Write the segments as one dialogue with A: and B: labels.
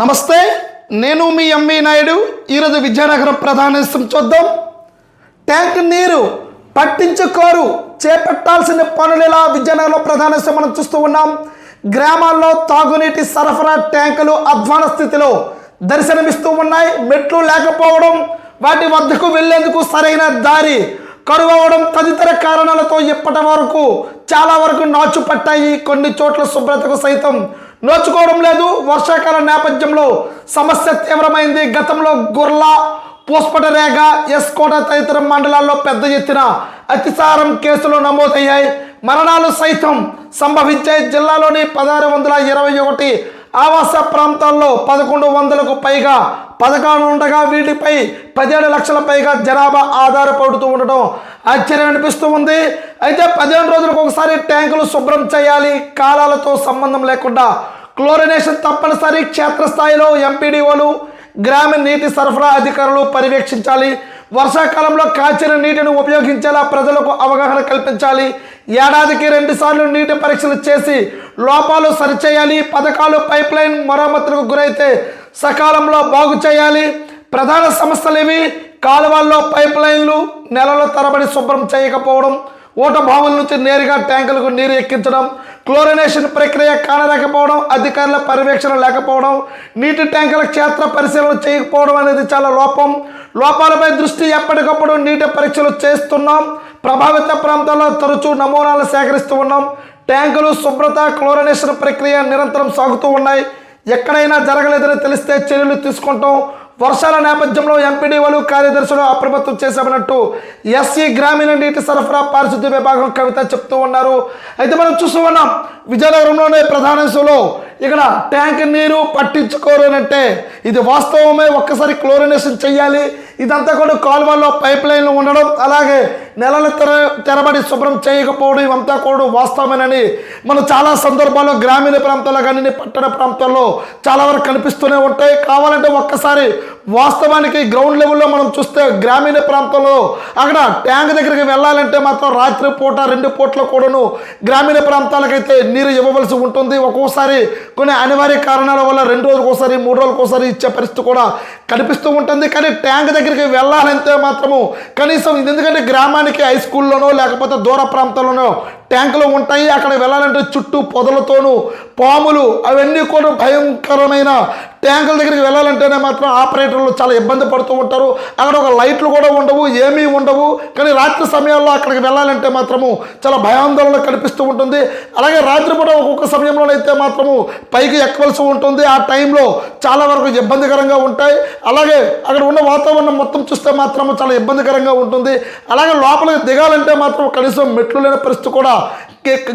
A: నమస్తే నేను మీ ఎంవి నాయుడు ఈరోజు విజయనగరం ప్రధానేశం చూద్దాం. ట్యాంక్ నీరు పట్టించుకోరు చేపట్టాల్సిన పనులు ఎలా? విజయనగరంలో మనం చూస్తూ ఉన్నాం. గ్రామాల్లో తాగునీటి సరఫరా ట్యాంకులు అధ్వాన స్థితిలో దర్శనమిస్తూ ఉన్నాయి. మెట్లు లేకపోవడం వాటి వద్దకు వెళ్ళేందుకు సరైన దారి కరువవడం తదితర కారణాలతో ఇప్పటి వరకు చాలా వరకు నాచు పట్టాయి కొన్ని చోట్ల శుభ్రతకు సైతం నోచుకోవడం లేదు. వర్షాకాల నేపథ్యంలో సమస్య తీవ్రమైంది. గతంలో గుర్లా పూస్పటరేగ ఎస్కోట తదితర మండలాల్లో పెద్ద ఎత్తున అతిసారం కేసులు నమోదయ్యాయి. మరణాలు సైతం సంభవించే జిల్లాలోని పదహారు వందల ఇరవై ఒకటి ఆవాస ప్రాంతాల్లో పదకొండు వందలకు పైగా పథకాలు ఉండగా వీటిపై పదిహేడు లక్షల పైగా జనాభా ఆధారపడుతూ ఉండడం ఆశ్చర్యం అనిపిస్తూ ఉంది. అయితే పదిహేను రోజులకు ఒకసారి ట్యాంకులు శుభ్రం చేయాలి. కాలాలతో సంబంధం లేకుండా క్లోరినేషన్ తప్పనిసరి క్షేత్రస్థాయిలో ఎంపీడీఓలు గ్రామీణ నీటి సరఫరా అధికారులు పర్యవేక్షించాలి. వర్షాకాలంలో కాచిన నీటిని ఉపయోగించేలా ప్రజలకు అవగాహన కల్పించాలి. ఏడాదికి రెండుసార్లు నీటి పరీక్షలు చేసి లోపాలు సరిచేయాలి. పథకాలు పైప్ లైన్ మరమ్మతులకు గురైతే సకాలంలో బాగు చేయాలి. ప్రధాన సమస్యలు ఇవి కాలువల్లో పైప్ లైన్లు నెలల తరబడి శుభ్రం చేయకపోవడం ఓట బావుల నుంచి నేరుగా ట్యాంకులకు నీరు ఎక్కించడం క్లోరినేషన్ ప్రక్రియ కానలేకపోవడం అధికారుల పర్యవేక్షణ లేకపోవడం నీటి ట్యాంకుల క్షేత్ర పరిశీలన చేయకపోవడం అనేది చాలా లోపం. లోపాలపై దృష్టి ఎప్పటికప్పుడు నీటి పరీక్షలు చేస్తున్నాం. ప్రభావిత ప్రాంతాల్లో తరచూ నమూనాలు సేకరిస్తూ ఉన్నాం. ట్యాంకులు శుభ్రత క్లోరినేషన్ ప్రక్రియ నిరంతరం సాగుతూ ఉన్నాయి. ఎక్కడైనా జరగలేదని తెలిస్తే చర్యలు తీసుకుంటాం. వర్షాల నేపథ్యంలో ఎంపీడీఓలు కార్యదర్శులు అప్రమత్తం చేశామన్నట్టు ఎస్సీ గ్రామీణ నీటి సరఫరా పారిశుద్ధ్య విభాగం కవిత చెప్తూ ఉన్నారు. అయితే మనం చూస్తూ ఉన్నాం విజయనగరంలోనే ప్రధానంశంలో ఇక్కడ ట్యాంక్ నీరు పట్టించుకోరు అంటే ఇది వాస్తవమే ఒక్కసారి క్లోరినేషన్ చేయాలి ఇదంతా కూడా కాలువల్లో పైప్ లైన్లు ఉండడం అలాగే నెలల తెర తెరబడి శుభ్రం చేయకపోవడం ఇవంతా కూడా వాస్తవమేనని మనం చాలా సందర్భాల్లో గ్రామీణ ప్రాంతాల్లో కానీ పట్టణ ప్రాంతాల్లో చాలా వరకు కనిపిస్తూనే ఉంటాయి. కావాలంటే ఒక్కసారి వాస్తవానికి గ్రౌండ్ లెవెల్లో మనం చూస్తే గ్రామీణ ప్రాంతంలో అక్కడ ట్యాంక్ దగ్గరికి వెళ్ళాలంటే మాత్రం రాత్రి పూట రెండు పూట్ల కూడాను గ్రామీణ ప్రాంతాలకైతే నీరు ఇవ్వవలసి ఉంటుంది. ఒక్కోసారి కొన్ని అనివార్య కారణాల వల్ల రెండు రోజులకు ఒకసారి మూడు రోజులకు ఒకసారి ఇచ్చే పరిస్థితి కూడా కనిపిస్తూ ఉంటుంది. కానీ ట్యాంక్ దగ్గరికి వెళ్ళాలంటే మాత్రము కనీసం ఇది ఎందుకంటే గ్రామానికి హై స్కూల్లోనో లేకపోతే దూర ప్రాంతాల్లోనో ట్యాంకులు ఉంటాయి. అక్కడ వెళ్ళాలంటే చుట్టూ పొదలతోనూ పాములు అవన్నీ కూడా భయంకరమైన ట్యాంకుల దగ్గరికి వెళ్ళాలంటేనే మాత్రం ఆపరేటర్లు చాలా ఇబ్బంది పడుతూ ఉంటారు. అక్కడ ఒక లైట్లు కూడా ఉండవు ఏమీ ఉండవు. కానీ రాత్రి సమయాల్లో అక్కడికి వెళ్ళాలంటే మాత్రము చాలా భయాందోళన కనిపిస్తూ ఉంటుంది. అలాగే రాత్రిపూట ఒక్కొక్క సమయంలోనైతే మాత్రము పైకి ఎక్కవలసి ఉంటుంది. ఆ టైంలో చాలా వరకు ఇబ్బందికరంగా ఉంటాయి. అలాగే అక్కడ ఉన్న వాతావరణం మొత్తం చూస్తే మాత్రము చాలా ఇబ్బందికరంగా ఉంటుంది. అలాగే లోపలికి దిగాలంటే మాత్రం కనీసం మెట్లు లేని పరిస్థితి కూడా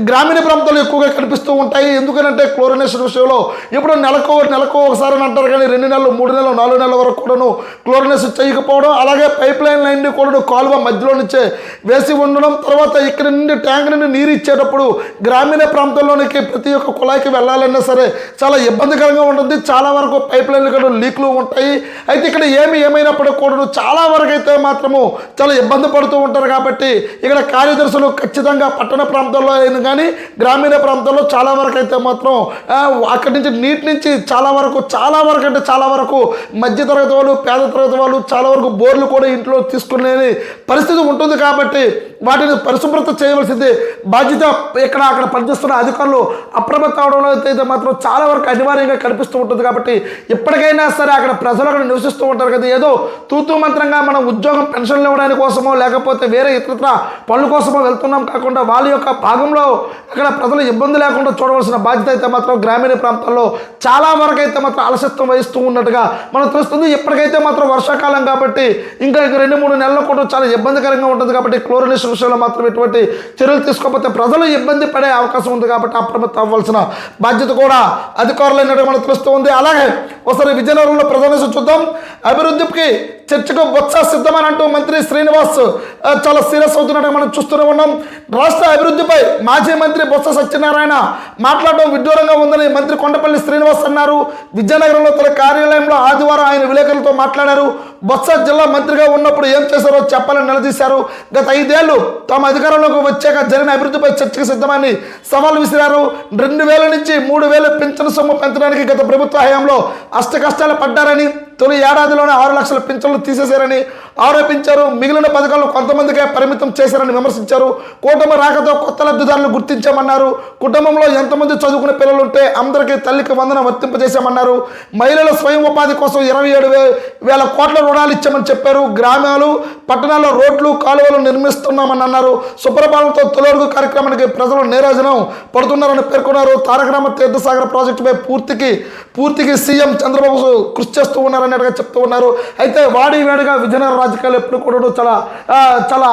A: గ్రామీణ ప్రాంతాల్లో ఎక్కువగా కనిపిస్తూ ఉంటాయి. ఎందుకంటే క్లోరినేషన్ విషయంలో ఇప్పుడు నెలకు నెలకు ఒకసారి అని అంటారు కానీ రెండు నెలలు మూడు నెలలు నాలుగు నెలల వరకు కూడాను క్లోరినేషన్ చేయకపోవడం అలాగే పైప్ లైన్ లైన్ని కూడా కాలువ మధ్యలో నుంచే వేసి ఉండడం తర్వాత ఇక్కడ నుండి ట్యాంక్ నుండి నీరు ఇచ్చేటప్పుడు గ్రామీణ ప్రాంతంలోనికి ప్రతి ఒక్క కుళాయికి వెళ్ళాలన్నా సరే చాలా ఇబ్బందికరంగా ఉంటుంది. చాలా వరకు పైప్ లైన్లు కూడా లీక్లు ఉంటాయి. అయితే ఇక్కడ ఏమి ఏమైనప్పటికీ కూడా చాలా వరకు అయితే మాత్రము చాలా ఇబ్బంది పడుతూ ఉంటారు కాబట్టి ఇక్కడ కార్యదర్శులు ఖచ్చితంగా పట్టణ ప్రాంతాల్లో అయినా కానీ గ్రామీణ ప్రాంతాల్లో చాలా వరకు అయితే మాత్రం అక్కడి నుంచి నీటి నుంచి చాలా వరకు చాలా వరకు అంటే చాలా వరకు మధ్యతరగతి వాళ్ళు పేద తరగతి వాళ్ళు చాలా వరకు బోర్లు కూడా ఇంట్లో తీసుకునే పరిస్థితి ఉంటుంది కాబట్టి వాటిని పరిశుభ్రత చేయవలసింది. బాధ్యత ఇక్కడ అక్కడ పనిచేస్తున్న అధికారులు అప్రమత్తం అవడంలో అయితే మాత్రం చాలా వరకు అనివార్యంగా కనిపిస్తూ ఉంటుంది కాబట్టి ఎప్పటికైనా సరే అక్కడ ప్రజలు అక్కడ నివసిస్తూ ఉంటారు కదా. ఏదో తూతు మంత్రంగా మనం ఉద్యోగం పెన్షన్లు ఇవ్వడానికి కోసమో లేకపోతే వేరే ఇతరత్ర పనుల కోసమో వెళ్తున్నాం కాకుండా వాళ్ళ యొక్క భాగంలో అక్కడ ప్రజలు ఇబ్బంది లేకుండా చూడవలసిన బాధ్యత అయితే మాత్రం గ్రామీణ ప్రాంతాల్లో చాలా వరకు అయితే మాత్రం అలసత్వం వహిస్తూ ఉన్నట్టుగా మనం తెలుస్తుంది. ఇప్పటికైతే మాత్రం వర్షాకాలం కాబట్టి ఇంకా రెండు మూడు నెలల కూడా చాలా ఇబ్బందికరంగా ఉంటుంది కాబట్టి క్లోరినేషన్ విషయంలో మాత్రం ఎటువంటి చర్యలు తీసుకోకపోతే ప్రజలు ఇబ్బంది పడే అవకాశం ఉంది కాబట్టి అప్రమత్తం అవ్వాల్సిన బాధ్యత కూడా అధికారులు మనకు తెలుస్తూ ఉంది. అలాగే ఒకసారి విజయనగరంలో ప్రధాన చూద్దాం. అభివృద్ధికి చర్చకు బొత్స సిద్ధమని అంటూ మంత్రి శ్రీనివాస్ చాలా సీరియస్ అవుతున్నట్టు మనం చూస్తూనే ఉన్నాం. రాష్ట్ర అభివృద్ధిపై మాజీ మంత్రి బొత్స సత్యనారాయణ మాట్లాడడం విడ్డూరంగా ఉందని మంత్రి కొండపల్లి శ్రీనివాస్ అన్నారు. విజయనగరంలో తన కార్యాలయంలో ఆదివారం ఆయన విలేకరులతో మాట్లాడారు. బొత్స జిల్లా మంత్రిగా ఉన్నప్పుడు ఏం చేశారో చెప్పాలని నిలదీశారు. గత ఐదేళ్ళు తమ అధికారంలోకి వచ్చాక జరిగిన అభివృద్ధిపై చర్చకు సిద్ధమని సవాల్ విసిరారు. రెండు వేల నుంచి మూడు వేల పింఛను సొమ్ము పెంచడానికి గత ప్రభుత్వ హయాంలో అష్ట కష్టాలు పడ్డారని తొలి ఏడాదిలోనే ఆరు లక్షల పింఛన్లు తీసేశారని ఆరోపించారు. మిగిలిన పథకాలు కొంతమందికే పరిమితం చేశారని విమర్శించారు. కూటమి రాకతో కొత్త లబ్ధిదారులు గుర్తించామన్నారు. కుటుంబంలో ఎంతమంది చదువుకునే పిల్లలు ఉంటే అందరికీ తల్లికి వందన వర్తింపజేశామన్నారు. మహిళల స్వయం ఉపాధి కోసం ఇరవై ఏడు వేల కోట్ల రుణాలు ఇచ్చామని చెప్పారు. గ్రామాలు పట్టణాల్లో రోడ్లు కాలువలు నిర్మిస్తున్నామని అన్నారు సుప్రభాతంతో తొలగు కార్యక్రమానికి ప్రజలు నీరాజనం పడుతున్నారని పేర్కొన్నారు. తారక రామ తీర్థసాగర్ ప్రాజెక్టుపై పూర్తికి పూర్తికి సీఎం చంద్రబాబు కృషి చేస్తూ అన్నట్టుగా చెప్తూ ఉన్నారు. అయితే వాడి వేడిగా విజయనగర రాజకీయాలు ఎప్పుడు కూడా చాలా చాలా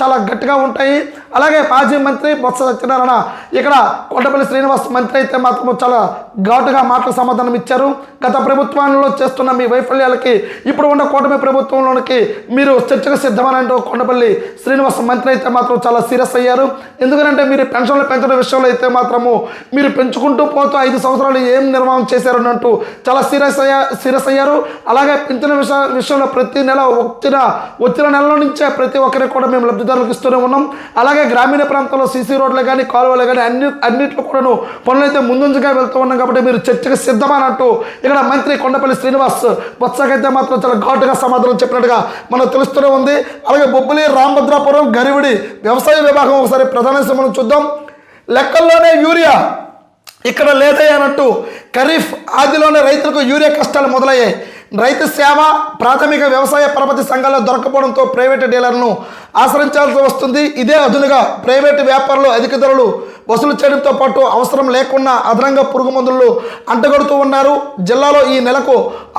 A: చాలా గట్టిగా ఉంటాయి. అలాగే మాజీ మంత్రి బొత్స సత్యనారాయణ ఇక్కడ కొండపల్లి శ్రీనివాస్ మంత్రి అయితే మాత్రం చాలా ఘాటుగా మాటలు సమాధానం ఇచ్చారు. గత ప్రభుత్వంలో చేస్తున్న మీ వైఫల్యాలకి ఇప్పుడు ఉన్న కూటమి ప్రభుత్వంలోనికి మీరు చర్చకు సిద్ధమనంటూ కొండపల్లి శ్రీనివాస్ మంత్రి అయితే మాత్రం చాలా సీరియస్ అయ్యారు. ఎందుకంటే మీరు పెన్షన్లు పెంచడం విషయంలో అయితే మాత్రము మీరు పెంచుకుంటూ పోతూ ఐదు సంవత్సరాలు ఏం నిర్మాణం చేశారు అంటూ చాలా సీరియస్ అయ్యా సీరియస్ అయ్యారు. అలాగే పెంచిన విష విషయంలో ప్రతి నెల వచ్చిన వచ్చిన నెల నుంచే ప్రతి ఒక్కరికి కూడా మేము లబ్ధిదారులకు ఇస్తూనే ఉన్నాం. అలాగే గ్రామీణ ప్రాంతంలో సీసీ రోడ్లు కానీ కాలువలు కానీ అన్ని అన్నింటిలో కూడాను పనులు అయితే ముందుగా వెళ్తూ ఉన్నాం కాబట్టి మీరు చర్చకు సిద్ధమని అంటూ ఇక్కడ మంత్రి కొండపల్లి శ్రీనివాస్ బొత్సకైతే మాత్రం చాలా ఘాటుగా సమాధానం చెప్పినట్టుగా మనకు తెలుస్తూనే ఉంది. అలాగే బొబ్బులి రామభద్రాపురం గరివిడి వ్యవసాయ విభాగం ఒకసారి ప్రధాన మనం చూద్దాం. లెక్కల్లోనే యూరియా ఇక్కడ లేదయ్యానట్టు ఖరీఫ్ ఆదిలోనే రైతులకు యూరియా కష్టాలు మొదలయ్యాయి. రైతు సేవ ప్రాథమిక వ్యవసాయ పరపతి సంఘాల్లో దొరకపోవడంతో ప్రైవేటు డీలర్ను ఆశ్రయించాల్సి వస్తుంది. ఇదే అదునుగా ప్రైవేటు వ్యాపారులు అధిక ధరలు వసూలు చేయడంతో పాటు అవసరం లేకుండా అదనంగా పురుగు మందులు అంటగడుతూ ఉన్నారు. జిల్లాలో ఈ నెలకు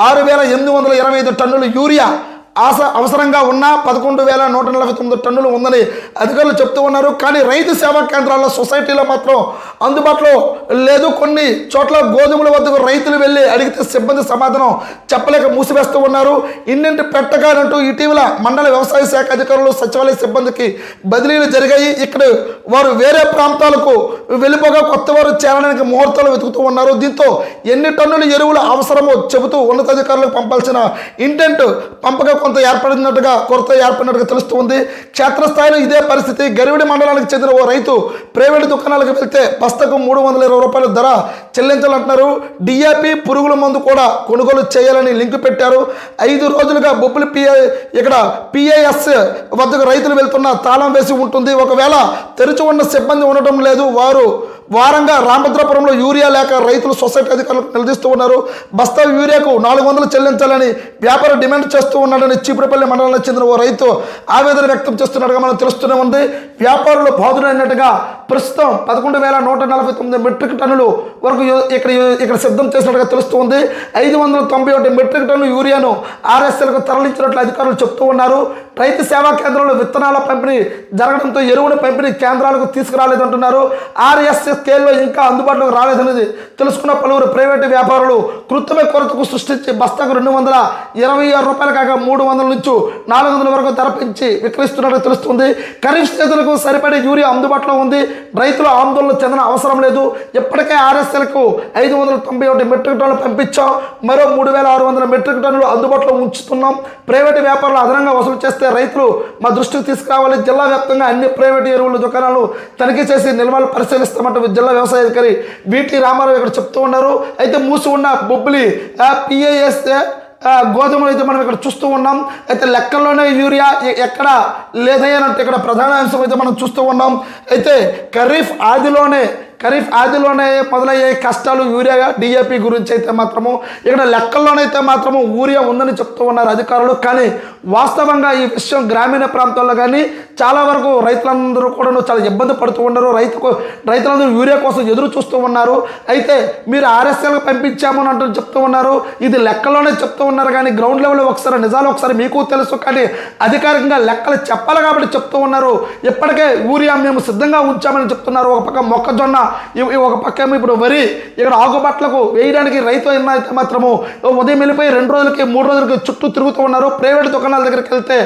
A: ఆరు వేల ఎనిమిది వందల ఇరవై ఐదు టన్నులు యూరియా ఆశ అవసరంగా ఉన్న పదకొండు వేల నూట నలభై తొమ్మిది టన్నులు ఉందని అధికారులు చెప్తూ ఉన్నారు. కానీ రైతు సేవా కేంద్రాల్లో సొసైటీలో మాత్రం అందుబాటులో లేదు. కొన్ని చోట్ల గోధుమల వద్దకు రైతులు వెళ్ళి అడిగితే సిబ్బంది సమాధానం చెప్పలేక మూసివేస్తూ ఉన్నారు. ఇన్నింటి పెట్టగానంటూ ఇటీవల మండల వ్యవసాయ శాఖ అధికారులు సచివాలయ సిబ్బందికి బదిలీలు జరిగాయి. ఇక్కడ వారు వేరే ప్రాంతాలకు వెళ్ళిపోగా కొత్త వారు చేరడానికి ముహూర్తాలు వెతుకుతూ ఉన్నారు. దీంతో ఎన్ని టన్నుల ఎరువులు అవసరమో చెబుతూ ఉన్నతాధికారులకు పంపాల్సిన ఇంటెంట్ పంపక కొంత ఏర్పడినట్టుగా కొరత ఏర్పడినట్టుగా తెలుస్తుంది క్షేత్రస్థాయిలో ఇదే పరిస్థితి గరివిడి మండలానికి చెందిన ఓ రైతు ప్రైవేటు దుకాణాలకు వెళ్తే బస్తకు మూడు వందల ఇరవై రూపాయల ధర చెల్లించాలంటున్నారు. డిఏపి పురుగుల మందు కూడా కొనుగోలు చేయాలని లింకు పెట్టారు. ఐదు రోజులుగా బొబ్బులు పిఐ ఇక్కడ పిఐఎస్ వద్దకు రైతులు వెళ్తున్న తాళం వేసి ఉంటుంది. ఒకవేళ తెరిచి ఉన్న సిబ్బంది ఉండటం లేదు. వారు వారంగా రామభద్రాపురంలో యూరియా లేక రైతులు సొసైటీ అధికారులకు నిలదీస్తూ ఉన్నారు. బస్తా యూరియాకు నాలుగు వందలు చెల్లించాలని వ్యాపారం డిమాండ్ చేస్తూ ఉన్నాడని చీపురపల్లి మండలానికి చెందిన ఓ రైతు ఆవేదన వ్యక్తం చేస్తున్నట్టుగా మనం తెలుస్తూనే ఉంది. వ్యాపారులు బాధుడైనట్టుగా ప్రస్తుతం పదకొండు వేల నూట నలభై తొమ్మిది మెట్రిక్ టన్నులు వరకు ఇక్కడ ఇక్కడ సిద్ధం చేసినట్టుగా తెలుస్తుంది. ఐదు వందల తొంభై ఒకటి మెట్రిక్ టన్ను యూరియాను ఆర్ఎస్ఎల్కు తరలించినట్లు అధికారులు చెప్తూ ఉన్నారు. రైతు సేవా కేంద్రంలో విత్తనాల పంపిణీ జరగడంతో ఎరువుల పంపిణీ కేంద్రాలకు తీసుకురాలేదంటున్నారు ఆర్ఎస్ఎస్ స్కేల్లో ఇంకా అందుబాటులోకి రాలేదనేది తెలుసుకున్న పలువురు ప్రైవేటు వ్యాపారులు కృత్రిమ కొరతకు సృష్టించి బస్తాకు రెండు వందల ఇరవై ఆరు రూపాయలు కాక మూడు వందల నుంచి నాలుగు వందల వరకు ధర పెంచి విక్రయిస్తున్నట్టు తెలుస్తుంది. ఖరీఫ్ సీజన్కు సరిపడే యూరియా అందుబాటులో ఉంది. రైతులు ఆందోళన చెందిన అవసరం లేదు. ఇప్పటికే ఆర్ఎస్ఎల్కు ఐదు వందల తొంభై ఒకటి మెట్రిక్ టన్నులు పంపించాం. మరో మూడు వేల ఆరు వందల మెట్రిక్ టన్నులు అందుబాటులో ఉంచుతున్నాం. ప్రైవేటు వ్యాపారులు అదనంగా వసూలు చేస్తే రైతులు మా దృష్టికి తీసుకురావాలి. జిల్లా వ్యాప్తంగా అన్ని ప్రైవేటు ఎరువుల దుకాణాలు తనిఖీ చేసి నిల్వలు పరిశీలిస్తామంటూ జిల్లా వ్యవసాయ అధికారి విటి రామారావు ఇక్కడ చెప్తూ ఉన్నారు. అయితే మూసి ఉన్న బొబ్బిలి పిఏఎస్ గోధుమలు అయితే మనం ఇక్కడ చూస్తూ ఉన్నాం. అయితే లెక్కల్లోనే యూరియా ఎక్కడ లేదయ్యనట్టు ఇక్కడ ప్రధాన అంశం అయితే మనం చూస్తూ ఉన్నాం. అయితే ఖరీఫ్ ఆదిలోనే ఖరీఫ్ ఆదిలోనే మొదలయ్యే కష్టాలు యూరియా డిఏపి గురించి అయితే మాత్రము ఇక్కడ లెక్కల్లోనైతే మాత్రము యూరియా ఉందని చెప్తూ ఉన్నారు అధికారులు. కానీ వాస్తవంగా ఈ విషయం గ్రామీణ ప్రాంతాల్లో కానీ చాలా వరకు రైతులందరూ కూడా చాలా ఇబ్బంది పడుతూ ఉన్నారు. రైతుకు రైతులందరూ యూరియా కోసం ఎదురు చూస్తూ ఉన్నారు. అయితే మీరు ఆర్ఎస్ఎల్కి పంపించాము అంటూ చెప్తూ ఉన్నారు. ఇది లెక్కలోనే చెప్తూ ఉన్నారు కానీ గ్రౌండ్ లెవెల్లో ఒకసారి నిజాలు ఒకసారి మీకు తెలుసు కానీ అధికారికంగా లెక్కలు చెప్పాలి కాబట్టి చెప్తూ ఉన్నారు. ఇప్పటికే యూరియా మేము సిద్ధంగా ఉంచామని చెప్తున్నారు. ఒక పక్క మొక్కజొన్న ఒక పక్క ఏమో ఇప్పుడు వరి ఇక్కడ ఆకుబట్లకు వేయడానికి రైతు అయితే మాత్రము ఉదయం వెళ్ళిపోయి రెండు రోజులకి మూడు రోజులకి చుట్టూ తిరుగుతూ ఉన్నారు. ప్రైవేట్ దుకాణాల దగ్గరికి వెళ్తే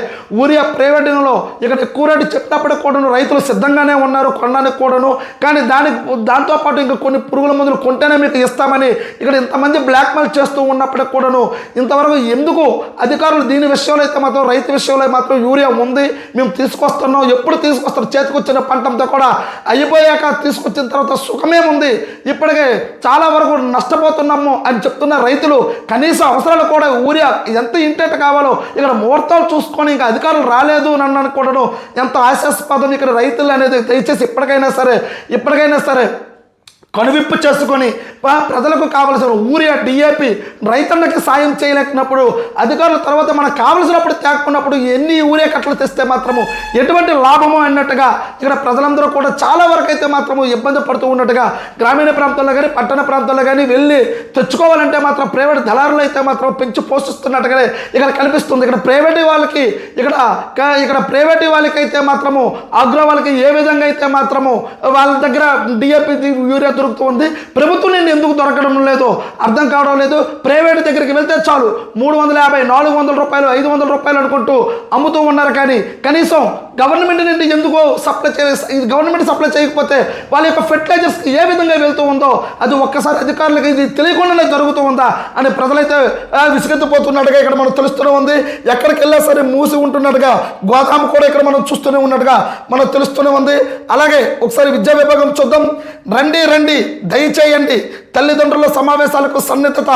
A: ఊరియా ప్రైవేట్లో ఇక్కడ ఎక్కువ రేటు చెప్పినప్పటికి కూడాను రైతులు సిద్ధంగానే ఉన్నారు కొనడానికి కూడాను. కానీ దానికి దాంతోపాటు ఇంకా కొన్ని పురుగుల మందులు కొంటేనే మీకు ఇస్తామని ఇక్కడ ఇంతమంది బ్లాక్మెయిల్ చేస్తూ ఉన్నప్పటికి కూడాను ఇంతవరకు ఎందుకు అధికారులు దీని విషయంలో అయితే మాత్రం రైతు విషయంలో మాత్రం యూరియా ఉంది మేము తీసుకొస్తున్నాం ఎప్పుడు తీసుకొస్తారు చేతికొచ్చిన పంటంతో కూడా అయిపోయాక తీసుకొచ్చిన తర్వాత సుఖమేముంది ఇప్పటికే చాలా వరకు నష్టపోతున్నాము అని చెప్తున్న రైతులు కనీస అవసరాలు కూడా ఊరియా ఎంత ఇంటెంట్ కావాలో ఇక్కడ ముహూర్తాలు చూసుకొని ఇంకా అధికారులు రాలేదు నన్ను అనుకోవడం ఎంత ఆశాస్పదం ఇక్కడ రైతులు అనేది దయచేసి ఇప్పటికైనా సరే ఇప్పటికైనా సరే. కనువిప్పు చేసుకొని ప్రజలకు కావలసిన ఊరియా డిఏపి రైతన్నకి సాయం చేయలేకున్నప్పుడు అధికారుల తర్వాత మనకు కావలసినప్పుడు తేకున్నప్పుడు ఎన్ని ఊరియా కట్టలు తెస్తే మాత్రము ఎటువంటి లాభము అన్నట్టుగా ఇక్కడ ప్రజలందరూ కూడా చాలా వరకు అయితే మాత్రము ఇబ్బంది పడుతూ ఉన్నట్టుగా గ్రామీణ ప్రాంతాల్లో కానీ పట్టణ ప్రాంతాల్లో కానీ వెళ్ళి తెచ్చుకోవాలంటే మాత్రం ప్రైవేట్ దళారులు అయితే మాత్రం పెంచి పోషిస్తున్నట్టుగానే ఇక్కడ కనిపిస్తుంది. ఇక్కడ ప్రైవేట్ వాళ్ళకి ఇక్కడ ఇక్కడ ప్రైవేట్ వాళ్ళకి అయితే మాత్రము అగ్ర వాళ్ళకి ఏ విధంగా అయితే మాత్రము వాళ్ళ దగ్గర డిఏపి యూరియా దొరుకుతుంది ప్రభుత్వం నుండి ఎందుకు దొరకడం లేదు అర్థం కావడం లేదు. ప్రైవేట్ దగ్గరికి వెళ్తే చాలు. మూడు వందల యాభై నాలుగు వందల రూపాయలు ఐదు వందల రూపాయలు అనుకుంటూ అమ్ముతూ ఉన్నారు కానీ కనీసం గవర్నమెంట్ నుండి ఎందుకో సప్లై చే ఇది గవర్నమెంట్ సప్లై చేయకపోతే వాళ్ళ యొక్క ఫెర్టిలైజర్స్ ఏ విధంగా వెళ్తూ ఉందో అది ఒక్కసారి అధికారులకు ఇది తెలియకుండానే జరుగుతూ ఉందా అని ప్రజలైతే విసిగెత్తిపోతున్నట్టుగా ఇక్కడ మనం తెలుస్తూనే ఉంది. ఎక్కడికి వెళ్ళా సరే మూసి ఉంటున్నట్టుగా గోదాము కూడా ఇక్కడ మనం చూస్తూనే ఉన్నట్టుగా మనం తెలుస్తూనే ఉంది. అలాగే ఒకసారి విద్యా విభాగం చూద్దాం. రండి రండి. దయచేయండి. తల్లిదండ్రుల సమావేశాలకు సన్నిహితత.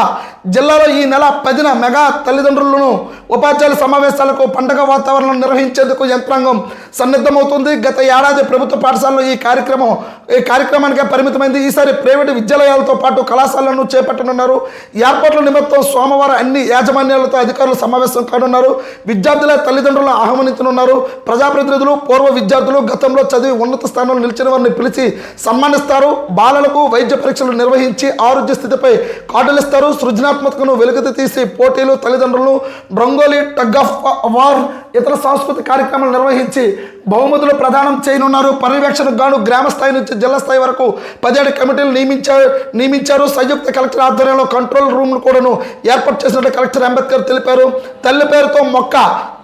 A: జిల్లాలో ఈ నెల పదిన మెగా తల్లిదండ్రులను ఉపాధ్యాయుల సమావేశాలకు పండగ వాతావరణం నిర్వహించేందుకు యంత్రాంగం సన్నద్ధమవుతుంది. గత ఏడాది ప్రభుత్వ పాఠశాలలో ఈ కార్యక్రమం ఈ కార్యక్రమానికే పరిమితమైంది. ఈసారి ప్రైవేటు విద్యాలయాలతో పాటు కళాశాలను చేపట్టనున్నారు. ఏర్పాట్ల నిమిత్తం సోమవారం అన్ని యాజమాన్యాలతో అధికారులు సమావేశం కానున్నారు. విద్యార్థుల తల్లిదండ్రులను ఆహ్వానించనున్నారు. ప్రజాప్రతినిధులు పూర్వ విద్యార్థులు గతంలో చదివి ఉన్నత స్థానంలో నిలిచిన వారిని పిలిచి సన్మానిస్తారు. బాలలకు వైద్య పరీక్షలు నిర్వహించి ఆరోగ్య స్థితిపై కాటలిస్తారు సృజనాత్మకను వెలుగుతీ తీసి పోటీలు తల్లిదండ్రులు రంగోలీ టగ్ ఆఫ్ వార్ ఇతర సాంస్కృతిక కార్యక్రమాలు నిర్వహించి బహుమతులు ప్రదానం చేయనున్నారు. పర్యవేక్షణకు గాను గ్రామ స్థాయి నుంచి జిల్లా స్థాయి వరకు పదిహేడు కమిటీలు నియమించారు నియమించారు. సంయుక్త కలెక్టర్ ఆధ్వర్యంలో కంట్రోల్ రూమ్ను కూడాను ఏర్పాటు చేసినట్టు కలెక్టర్ అంబేద్కర్ తెలిపారు. తల్లి పేరుతో మొక్క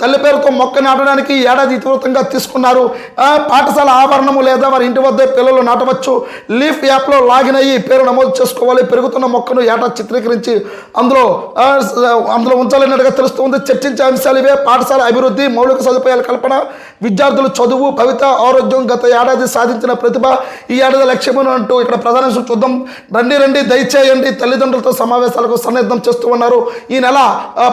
A: తల్లి పేరుతో మొక్క నాటడానికి ఏడాది ఇతివృత్తంగా తీసుకున్నారు. పాఠశాల ఆవరణము లేదా వారి ఇంటి వద్ద పిల్లలు నాటవచ్చు. లీఫ్ యాప్లో లాగిన్ అయ్యి పేరు నమోదు చేసుకోవాలి. పెరుగుతున్న మొక్కను ఏటా చిత్రీకరించి అందులో అందులో ఉంచాలన్నట్టుగా తెలుస్తుంది చర్చించే అంశాలు ఇవే. పాఠశాల అభివృద్ధి మౌలిక సదుపాయాల కల్పన విద్యార్థుల చదువు భవిత ఆరోగ్యం గత ఏడాది సాధించిన ప్రతిభ ఈ ఏడాది లక్ష్యమని అంటూ ఇక్కడ ప్రధాన చూద్దాం. రండి రండి దయచేయండి. తల్లిదండ్రులతో సమావేశాలకు సన్నిద్ధం చేస్తూ ఉన్నారు. ఈ నెల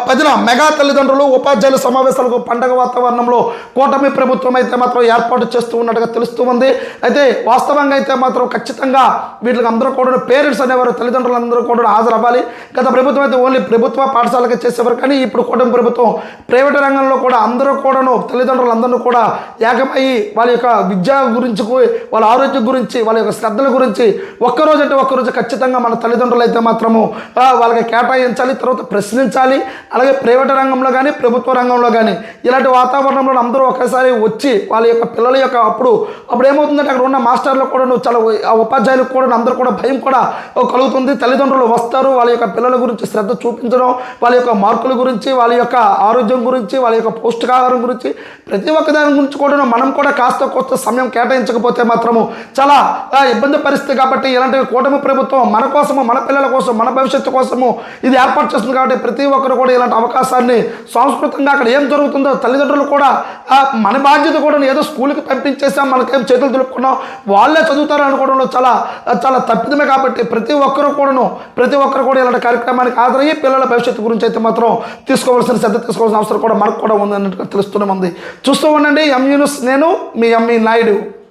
A: పదిన మెగా తల్లిదండ్రులు ఉపాధ్యాయుల సమావేశాలకు పండగ వాతావరణంలో కూటమి ప్రభుత్వం అయితే మాత్రం ఏర్పాటు చేస్తూ ఉన్నట్టుగా తెలుస్తూ ఉంది. అయితే వాస్తవంగా అయితే మాత్రం ఖచ్చితంగా వీటికి అందరూ కూడా పేరెంట్స్ అనేవారు తల్లిదండ్రులు అందరూ కూడా హాజరవ్వాలి. గత ప్రభుత్వం అయితే ఓన్లీ ప్రభుత్వ పాఠశాలకు చేసేవారు. కానీ ఇప్పుడు కూటమి ప్రభుత్వం ప్రైవేట్ రంగంలో కూడా అందరూ కూడాను తల్లిదండ్రులు అందరూ కూడా ఏకమయ్యి వాళ్ళ యొక్క విద్య గురించి వాళ్ళ ఆరోగ్యం గురించి వాళ్ళ యొక్క శ్రద్ధల గురించి ఒక్కరోజు అంటే ఒక్కరోజు ఖచ్చితంగా మన తల్లిదండ్రులు అయితే మాత్రము వాళ్ళకి కేటాయించాలి తర్వాత ప్రశ్నించాలి అలాగే ప్రైవేట్ రంగంలో కానీ ప్రభుత్వ రంగంలో కానీ ఇలాంటి వాతావరణంలో అందరూ ఒకేసారి వచ్చి వాళ్ళ యొక్క పిల్లల యొక్క అప్పుడు అప్పుడు ఏమవుతుందంటే అక్కడ ఉన్న మాస్టర్లు కూడా చాలా ఉపాధ్యాయులకు కూడా అందరూ కూడా భయం కూడా కలుగుతుంది. తల్లిదండ్రులు వస్తారు వాళ్ళ యొక్క పిల్లల గురించి శ్రద్ధ చూపించడం వాళ్ళ యొక్క మార్కుల గురించి వాళ్ళ యొక్క ఆరోగ్యం గురించి వాళ్ళ యొక్క పోస్ట్ పౌష్టికాహారం గురించి ప్రతి ఒక్క దాని గురించి కూడా మనం కూడా కాస్త కొత్త సమయం కేటాయించకపోతే మాత్రము చాలా ఇబ్బంది పరిస్థితి కాబట్టి ఇలాంటి కూటమి ప్రభుత్వం మన కోసము మన పిల్లల కోసం మన భవిష్యత్తు కోసము ఇది ఏర్పాటు చేస్తుంది కాబట్టి ప్రతి ఒక్కరు కూడా ఇలాంటి అవకాశాన్ని సంస్కృతంగా అక్కడ ఏం జరుగుతుందో తల్లిదండ్రులు కూడా మన బాధ్యత కూడా ఏదో స్కూల్కి పంపించేసాం మనకేం చేతులు దులుపుకున్నాం వాళ్ళే చదువుతారు అనుకోవడంలో చాలా చాలా తప్పిదమే కాబట్టి ప్రతి ఒక్కరు కూడాను ప్రతి ఒక్కరు కూడా ఇలాంటి కార్యక్రమానికి హాజరయ్యి పిల్లల భవిష్యత్తు గురించి అయితే మాత్రం తీసుకోవాల్సిన శ్రద్ధ తీసుకోవాల్సిన అవసరం కూడా మనకు కూడా ఉందని అన్నట్టుగా తెలుస్తూనే ఉంది. చూస్తూ ఉండండి ఎంయూనిస్ నేను మీ ఎంఈ నాయుడు.